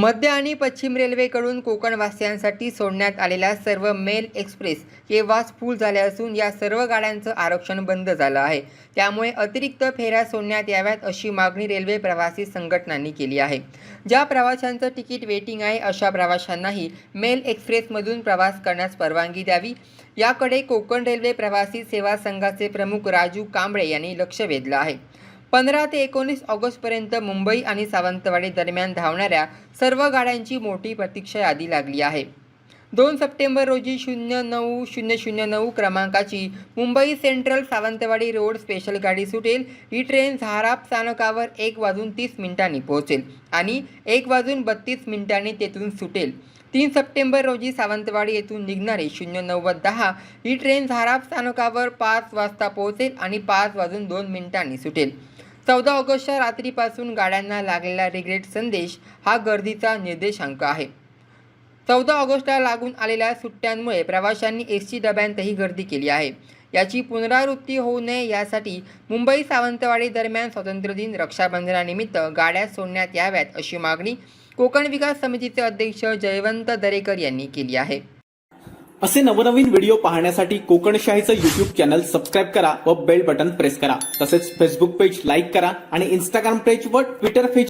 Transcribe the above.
मध्य आणि पश्चिम रेल्वेकडून कोकणवासियांसाठी सोडण्यात आलेल्या सर्व मेल एक्सप्रेस केव्हाच फुल झाल्या असून या सर्व गाड्यांचं आरक्षण बंद झालं आहे. त्यामुळे अतिरिक्त फेऱ्या सोडण्यात याव्यात अशी मागणी रेल्वे प्रवासी संघटनांनी केली आहे. ज्या प्रवाशांचं तिकीट वेटिंग आहे अशा प्रवाशांनाही मेल एक्सप्रेसमधून प्रवास करण्यास परवानगी द्यावी. याकडे कोकण रेल्वे प्रवासी सेवा संघाचे प्रमुख राजू कांबळे यांनी लक्ष वेधलं आहे. पंधरा ते एकोणीस ऑगस्टपर्यंत मुंबई आणि सावंतवाडी दरम्यान धावणाऱ्या सर्व गाड्यांची मोठी प्रतीक्षा यादी लागली आहे. दोन सप्टेंबर रोजी शून्य नऊ शून्य शून्य नऊ क्रमांकाची Mumbai Central Sawantwadi road special गाडी सुटेल. ही ट्रेन झाराप स्थानकावर एक वाजून तीस मिनिटांनी पोहोचेल आणि एक वाजून बत्तीस मिनिटांनी तेथून सुटेल. तीन सप्टेंबर रोजी सावंतवाडी येथून निघणारी शून्य नव्वद दहा ही ट्रेन झाराप स्थानकावर पाच वाजता पोहोचेल आणि पाच वाजून दोन मिनिटांनी सुटेल. चौदा ऑगस्टच्या रात्रीपासून गाड्यांना लागलेला रिग्रेट संदेश हा गर्दीचा निर्देशांक आहे. चौदा ऑगस्टला लागून आलेल्या सुट्ट्यांमुळे प्रवाशांनी एस टी डब्यांतही गर्दी केली आहे. याची पुनरावृत्ती होऊ नये यासाठी मुंबई सावंतवाडी दरम्यान स्वातंत्र्यदिन रक्षाबंधनानिमित्त गाड्या सोडण्यात याव्यात अशी मागणी कोकण विकास समितीचे अध्यक्ष जयवंत दरेकर यांनी केली आहे. असे नवनवीन व्हिडिओ पाहण्यासाठी कोकणशाहीचं युट्यूब चॅनल सबस्क्राईब करा व बेल बटन प्रेस करा. तसेच फेसबुक पेज लाईक करा आणि इंस्टाग्राम पेज व ट्विटर पेज